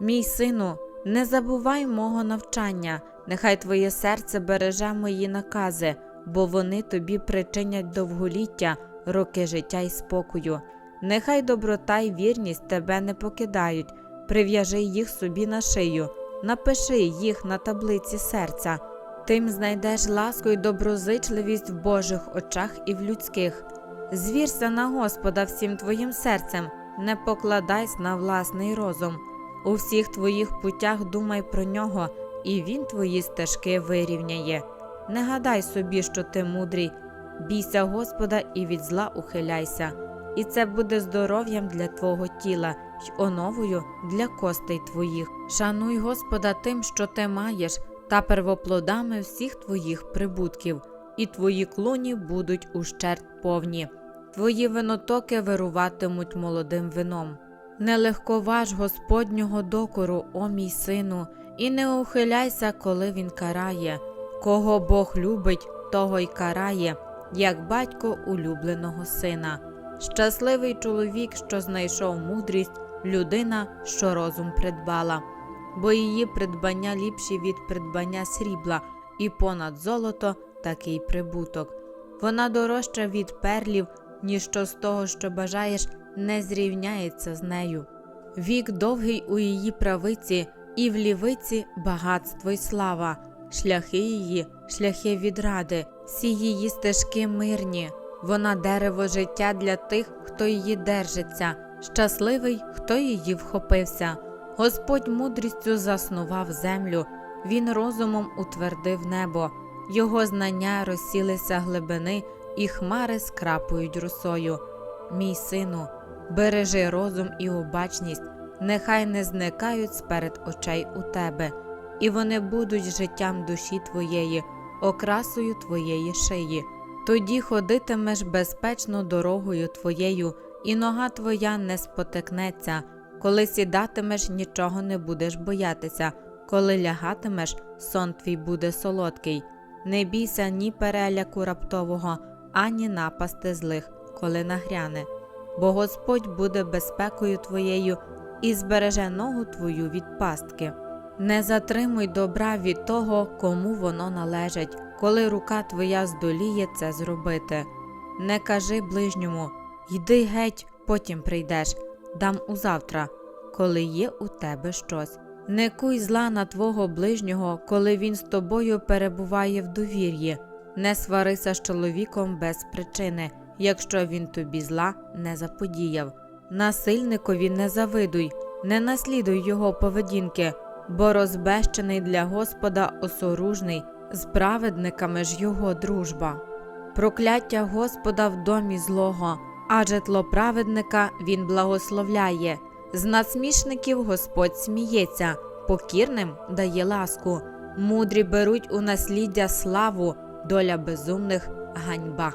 Мій сину, не забувай мого навчання, нехай твоє серце береже мої накази, бо вони тобі причинять довголіття, роки життя й спокою. Нехай доброта й вірність тебе не покидають, прив'яжи їх собі на шию, напиши їх на таблиці серця. Тим знайдеш ласку й доброзичливість в Божих очах і в людських. Звірся на Господа всім твоїм серцем, не покладайся на власний розум. У всіх твоїх путях думай про нього, і він твої стежки вирівняє. Не гадай собі, що ти мудрий, бійся Господа і від зла ухиляйся, і це буде здоров'ям для твого тіла й оновою для костей твоїх. Шануй Господа тим, що ти маєш, та первоплодами всіх твоїх прибутків, і твої клуні будуть ущерть повні. Твої винотоки вируватимуть молодим вином. Не легковаж Господнього докору, о мій сину, і не ухиляйся, коли він карає. Кого Бог любить, того й карає, як батько улюбленого сина. Щасливий чоловік, що знайшов мудрість, людина, що розум придбала, бо її придбання ліпші від придбання срібла, і понад золото такий прибуток. Вона дорожча від перлів, ніщо з того, що бажаєш, не зрівняється з нею. Вік довгий у її правиці, і в лівиці багатство й слава, шляхи її, шляхи відради, всі її стежки мирні. Вона дерево життя для тих, хто її держиться, щасливий, хто її вхопився. Господь мудрістю заснував землю, він розумом утвердив небо, його знання розсілися глибини, і хмари скрапують росою. Мій сину, бережи розум і обачність, нехай не зникають сперед очей у тебе, і вони будуть життям душі твоєї, окрасою твоєї шиї. Тоді ходитимеш безпечно дорогою твоєю, і нога твоя не спотикнеться. Коли сідатимеш, нічого не будеш боятися, коли лягатимеш, сон твій буде солодкий. Не бійся ні переляку раптового, ані напасти злих, коли нагряне. Бо Господь буде безпекою твоєю і збереже ногу твою від пастки. Не затримуй добра від того, кому воно належить, коли рука твоя здоліє це зробити. Не кажи ближньому йди геть, потім прийдеш, дам узавтра, коли є у тебе щось. Не куй зла на твого ближнього, коли він з тобою перебуває в довір'ї, не сварися з чоловіком без причини, якщо він тобі зла не заподіяв. Насильникові не завидуй, не наслідуй його поведінки, бо розбещений для Господа осоружний, з праведниками ж його дружба. Прокляття Господа в домі злого, а житло праведника він благословляє. З насмішників Господь сміється, покірним дає ласку. Мудрі беруть у насліддя славу, доля безумних ганьба.